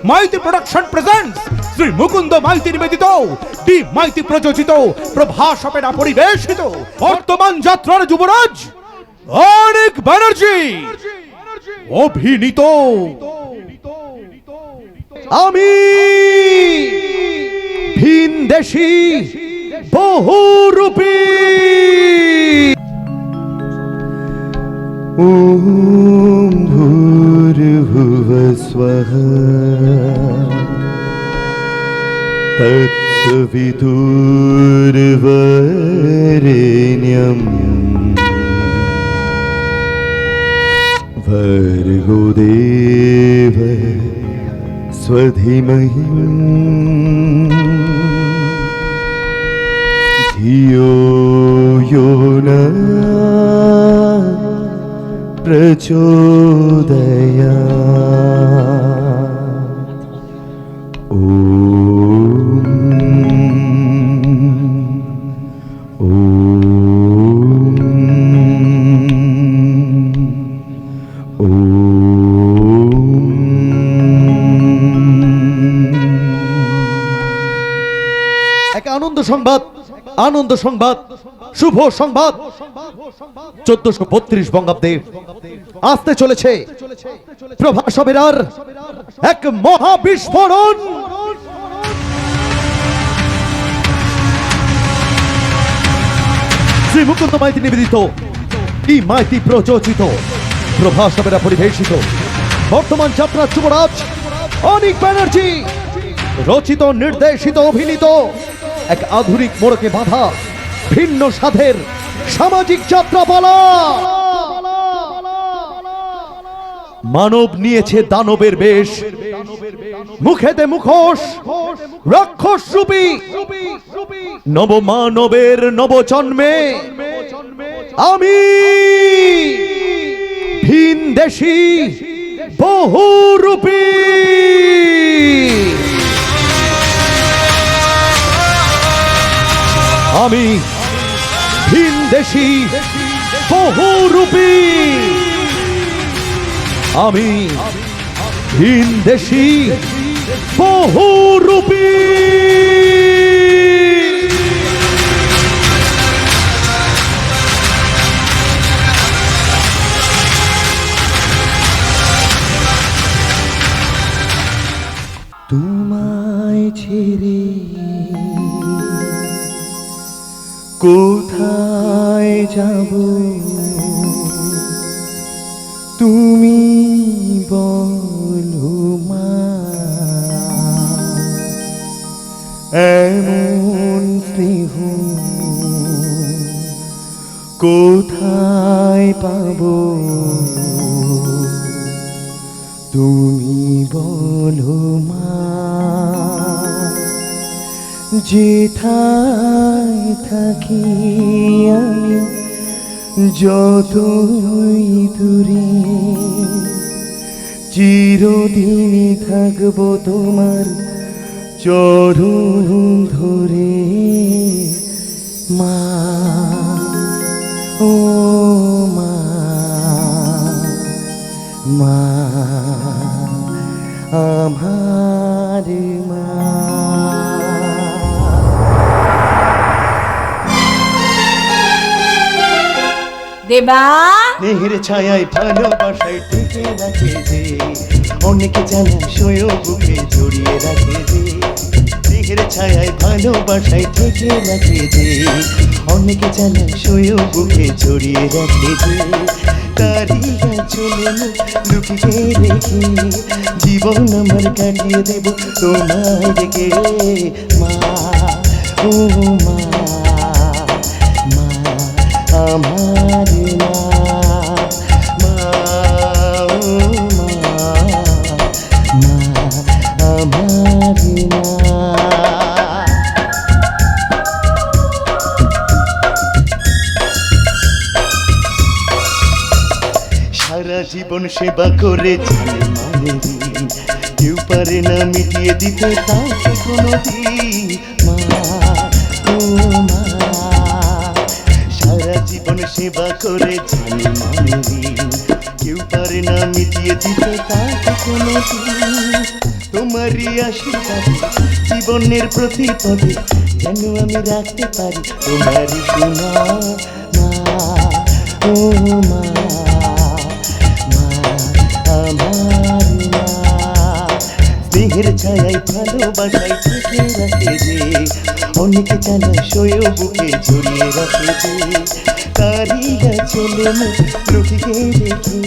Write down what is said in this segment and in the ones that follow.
Maiti production presents Shri Mukunda Maity নিবেদিত D Maiti প্রযোজিত Prabhas Opera পরিবেশিত বর্তমান যাত্রার যুবরাজ অনেক ব্যানার্জি অভিনীত আমি ভিনদেশি বহুরূপী ॐ भूर्भुवस्वः तत्सवितुर्वरेण्यम् विदुर्वम् भर्गोदेव स्वधिमहि धियो यो न प्रचोदया সংবাদ, আনন্দ সংবাদ, শুভ সংবাদ। চোদ্দশো বত্রিশ বঙ্গাব্দে আসতে চলেছে প্রভাসবেরার এক মহা বিস্ফোরণ শ্রী মুকুন্দ মাইতি নিবেদিত, ই মাইতি প্রযোজিত প্রভাসবেরা পরিবেশিত। বর্তমান যাত্রা যুবরাজ, অনিক ব্যানার্জি, রচিত, নির্দেশিত, অভিনীত এক আধুনিক মোড়কে বাঁধা, ভিন্ন সাধের সামাজিক যাত্রাপালা। মানব নিয়েছে দানবের বেশ, মুখেতে মুখোশ, রাক্ষস রূপী, নবমানবের নবজন্মে। আমি ভিন দেশি বহুরূপী। আমি ভিন দেশি বহুরূপী আমি ভিন দেশি বহুরূপী তোমায় ছেড়ে কোথায় যাব? তুমি বলো মা। এমন স্নেহ কোথায় পাব? তুমি বলো মা। যেথায় থাকি আমি যতই দূরে চিরদিনই থাকব তোমার চরণ ধরে। মা ও মা মা আমার দেবা। স্নেহের ছায়ায় ভালোবাসায় টিকে রাখে যে, অনেকে জানা সয় বুকে জড়িয়ে রাখে যে স্নেহের ছায়ায় ভালোবাসায় টিকে রাখে যে, অনেকে জানা সয় বুকে জড়িয়ে রাখে যে তারিয়া চলে লুকিয়ে রেখে, জীবন আমার কাটিয়ে দেব তোমায় রেখে মা, ও মা মা, আমার সারা জীবন সেবা করে জানে কেউ পারে না মিটিয়ে দিতে তাকে কোনো সারা জীবন সেবা করে জানে কেউ পারে না মিটিয়ে দিতে তাকে কোনো তোমারই আশীর্বাদ, জীবনের প্রতি পদে যেন আমি রাখতে পারি তোমারই সোনা মা, ও মা মা, আমার মা স্নেহের ছায়ায় ভালোবাসায় থেকে রাখে যে। অনেকে জানা শোয়েও বুকে জড়িয়ে রাখে যে। তারিয়া চলে মুখ লুকিয়ে রেখে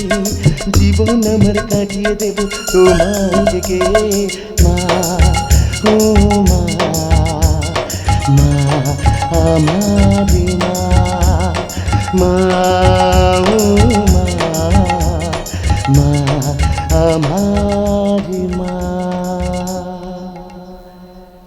জীবন আমার কাটিয়ে দেব তোমাকে। মা, ও মা মা আমার মা মা।